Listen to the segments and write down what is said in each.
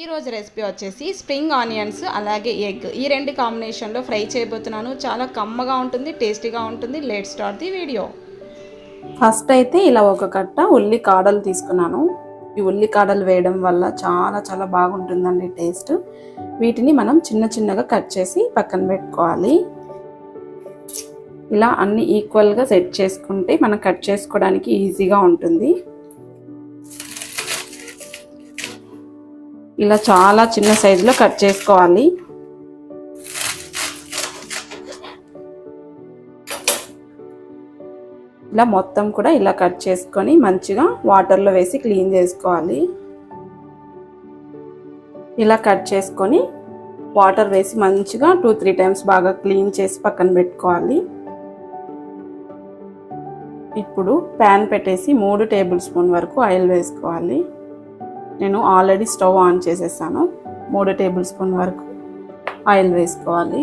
ఈరోజు రెసిపీ వచ్చేసి spring onions అలాగే ఎగ్ ఈ రెండు కాంబినేషన్లో ఫ్రై చేయబోతున్నాను. చాలా కమ్మగా ఉంటుంది టేస్టీగా ఉంటుంది. Let's start the video first అయితే ఇలా ఒక కట్ట ఉల్లి కాడలు తీసుకున్నాను. ఈ ఉల్లి కాడలు వేయడం వల్ల చాలా చాలా బాగుంటుందండి టేస్ట్. వీటిని మనం చిన్న చిన్నగా కట్ చేసి పక్కన పెట్టుకోవాలి. ఇలా అన్ని ఈక్వల్గా సెట్ చేసుకుంటే మనం కట్ చేసుకోవడానికి ఈజీగా ఉంటుంది. ఇలా చాలా చిన్న సైజులో కట్ చేసుకోవాలి. ఇలా మొత్తం కూడా ఇలా కట్ చేసుకొని మంచిగా వాటర్లో వేసి క్లీన్ చేసుకోవాలి. ఇలా కట్ చేసుకొని వాటర్ వేసి మంచిగా టూ త్రీ టైమ్స్ బాగా క్లీన్ చేసి పక్కన పెట్టుకోవాలి. ఇప్పుడు ప్యాన్ పెట్టేసి మూడు టేబుల్ స్పూన్ వరకు ఆయిల్ వేసుకోవాలి. నేను ఆల్రెడీ స్టవ్ ఆన్ చేసేసాను. మూడు టేబుల్ స్పూన్ వరకు ఆయిల్ వేసుకోవాలి.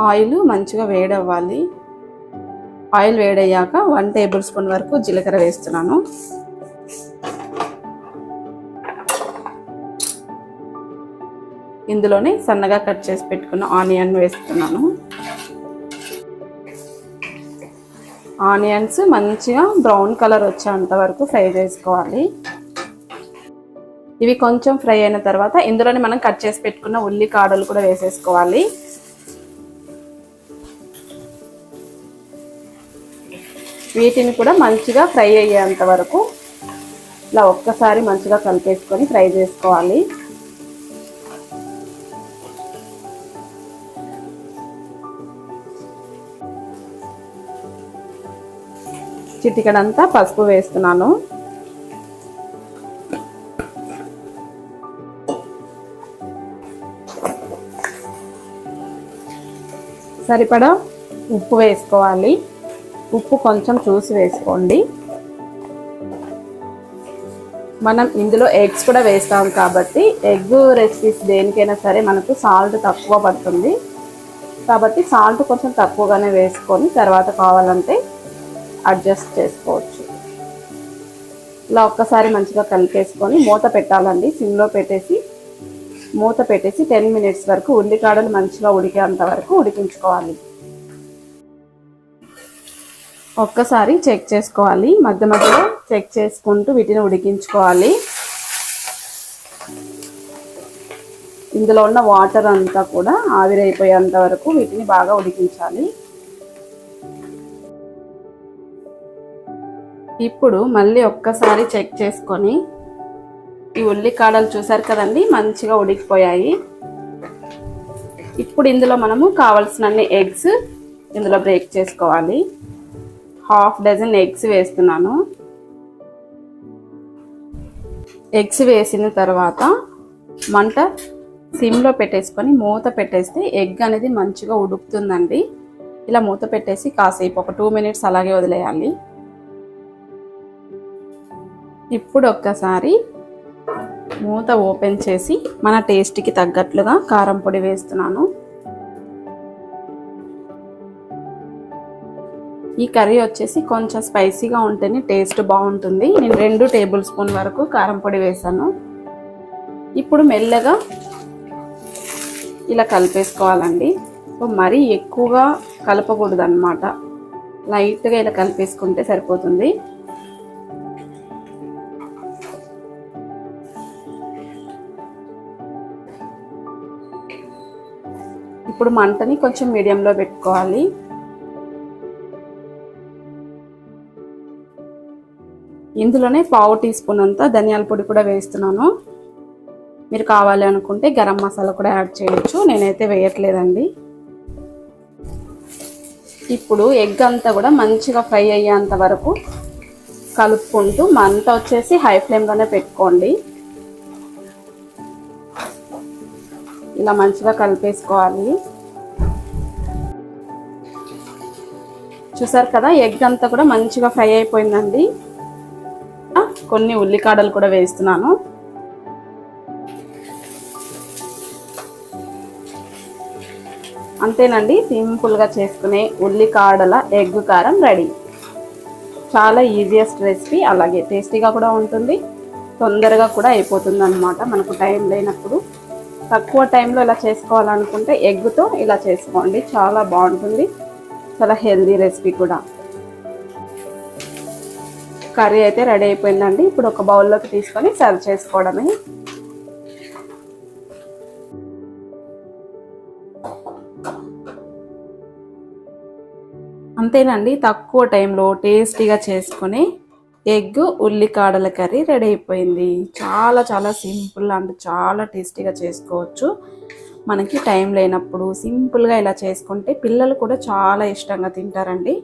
ఆయిల్ మంచిగా వేడవ్వాలి. ఆయిల్ వేడయ్యాక వన్ టేబుల్ స్పూన్ వరకు జీలకర్ర వేస్తున్నాను. ఇందులోనే సన్నగా కట్ చేసి పెట్టుకున్న ఆనియన్ వేస్తున్నాను. ఆనియన్స్ మంచిగా బ్రౌన్ కలర్ వచ్చేంత వరకు ఫ్రై చేసుకోవాలి. ఇవి కొంచెం ఫ్రై అయిన తర్వాత ఇందులోనే మనం కట్ చేసి పెట్టుకున్న ఉల్లి కాడలు కూడా వేసేసుకోవాలి. వీటిని కూడా మంచిగా ఫ్రై అయ్యేంత వరకు ఇలా ఒక్కసారి మంచిగా కలిపేసుకొని ఫ్రై చేసుకోవాలి. చిటికడంతా పసుపు వేస్తున్నాను. సరిపడా ఉప్పు వేసుకోవాలి. ఉప్పు కొంచెం చూసి వేసుకోండి. మనం ఇందులో ఎగ్స్ కూడా వేస్తాం కాబట్టి ఎగ్ రెసిపీస్ దేనికైనా సరే మనకు సాల్ట్ తక్కువ పడుతుంది. కాబట్టి సాల్ట్ కొంచెం తక్కువగానే వేసుకొని తర్వాత కావాలంటే అడ్జస్ట్ చేసుకోవచ్చు. ఇలా ఒక్కసారి మంచిగా కలిపేసుకొని మూత పెట్టాలండి. సిమ్లో పెట్టేసి మూత పెట్టేసి టెన్ మినిట్స్ వరకు ఉల్లికాడలు మంచిగా ఉడికేంత వరకు ఉడికించుకోవాలి. ఒక్కసారి చెక్ చేసుకోవాలి. మధ్య మధ్యలో చెక్ చేసుకుంటూ వీటిని ఉడికించుకోవాలి. ఇందులో ఉన్న వాటర్ అంతా కూడా ఆవిరైపోయేంత వరకు వీటిని బాగా ఉడికించాలి. ఇప్పుడు మళ్ళీ ఒక్కసారి చెక్ చేసుకొని ఈ ఉల్లికాడలు చూసారు కదండి? మంచిగా ఉడికిపోయాయి. ఇప్పుడు ఇందులో మనము కావలసినన్ని ఎగ్స్ ఇందులో బ్రేక్ చేసుకోవాలి. హాఫ్ డజన్ ఎగ్స్ వేస్తున్నాను. ఎగ్స్ వేసిన తర్వాత మంట సిమ్లో పెట్టేసుకొని మూత పెట్టేస్తే ఎగ్ అనేది మంచిగా ఉడుకుతుందండి. ఇలా మూత పెట్టేసి కాసేపు ఒక టూ మినిట్స్ అలాగే వదిలేయాలి. ఇప్పుడు ఒక్కసారి మూత ఓపెన్ చేసి మన టేస్ట్కి తగ్గట్లుగా కారం పొడి వేస్తున్నాను. ఈ కర్రీ వచ్చేసి కొంచెం స్పైసీగా ఉంటేనే టేస్ట్ బాగుంటుంది. నేను రెండు టేబుల్ స్పూన్ వరకు కారం పొడి వేసాను. ఇప్పుడు మెల్లగా ఇలా కలిపేసుకోవాలండి. సో మరీ ఎక్కువగా కలపకూడదు అనమాట లైట్గా ఇలా కలిపేసుకుంటే సరిపోతుంది. ఇప్పుడు మంటని కొంచెం మీడియంలో పెట్టుకోవాలి. ఇందులోనే పావు టీ స్పూన్ అంతా ధనియాల పొడి కూడా వేస్తున్నాను. మీరు కావాలి అనుకుంటే గరం మసాలా కూడా యాడ్ చేయొచ్చు. నేనైతే వేయట్లేదండి. ఇప్పుడు ఎగ్ అంతా కూడా మంచిగా ఫ్రై అయ్యేంత వరకు కలుపుకుంటూ మంట వచ్చేసి హై ఫ్లేమ్లోనే పెట్టుకోండి. ఇలా మంచిగా కలిపేసుకోవాలి. చూసారు కదా ఎగ్ అంతా కూడా మంచిగా ఫ్రై అయిపోయిందండి. కొన్ని ఉల్లికాడలు కూడా వేస్తున్నాను. అంతేనండి సింపుల్గా చేసుకునే ఉల్లికాడల ఎగ్ కారం రెడీ. చాలా ఈజియెస్ట్ రెసిపీ అలాగే టేస్టీగా కూడా ఉంటుంది. తొందరగా కూడా అయిపోతుంది అనమాట మనకు టైం లేనప్పుడు. తక్కువ టైంలో ఇలా చేసుకోవాలనుకుంటే ఎగ్తో ఇలా చేసుకోండి. చాలా బాగుంటుంది. చాలా హెల్దీ రెసిపీ కూడా. కర్రీ అయితే రెడీ అయిపోయిందండి. ఇప్పుడు ఒక బౌల్లోకి తీసుకొని సర్వ్ చేసుకోవడమే. అంతేనండి తక్కువ టైంలో టేస్టీగా చేసుకొని ఎగ్ ఉల్లికాడల కర్రీ రెడీ అయిపోయింది. చాలా చాలా సింపుల్ అండ్ చాలా టేస్టీగా చేసుకోవచ్చు. మనకి టైం లేనప్పుడు సింపుల్గా ఇలా చేసుకుంటే పిల్లలు కూడా చాలా ఇష్టంగా తింటారండి.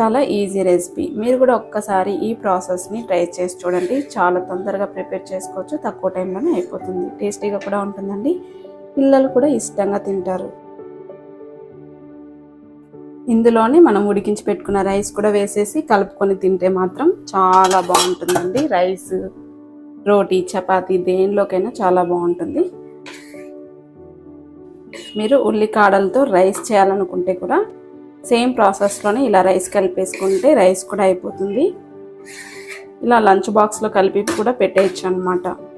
చాలా ఈజీ రెసిపీ. మీరు కూడా ఒక్కసారి ఈ ప్రాసెస్ని ట్రై చేసి చూడండి. చాలా తొందరగా ప్రిపేర్ చేసుకోవచ్చు. తక్కువ టైంలోనే అయిపోతుంది. టేస్టీగా కూడా ఉంటుందండి. పిల్లలు కూడా ఇష్టంగా తింటారు. ఇందులోనే మనం ఉడికించి పెట్టుకున్న రైస్ కూడా వేసేసి కలుపుకొని తింటే మాత్రం చాలా బాగుంటుందండి. రైస్ రోటీ చపాతీ దేనిలోకైనా చాలా బాగుంటుంది. మీరు ఉల్లికాడలతో రైస్ చేయాలనుకుంటే కూడా సేమ్ ప్రాసెస్లోనే ఇలా రైస్ కలిపేసుకుంటే రైస్ కూడా అయిపోతుంది. ఇలా లంచ్ బాక్స్లో కలిపి కూడా పెట్టేయచ్చు అనమాట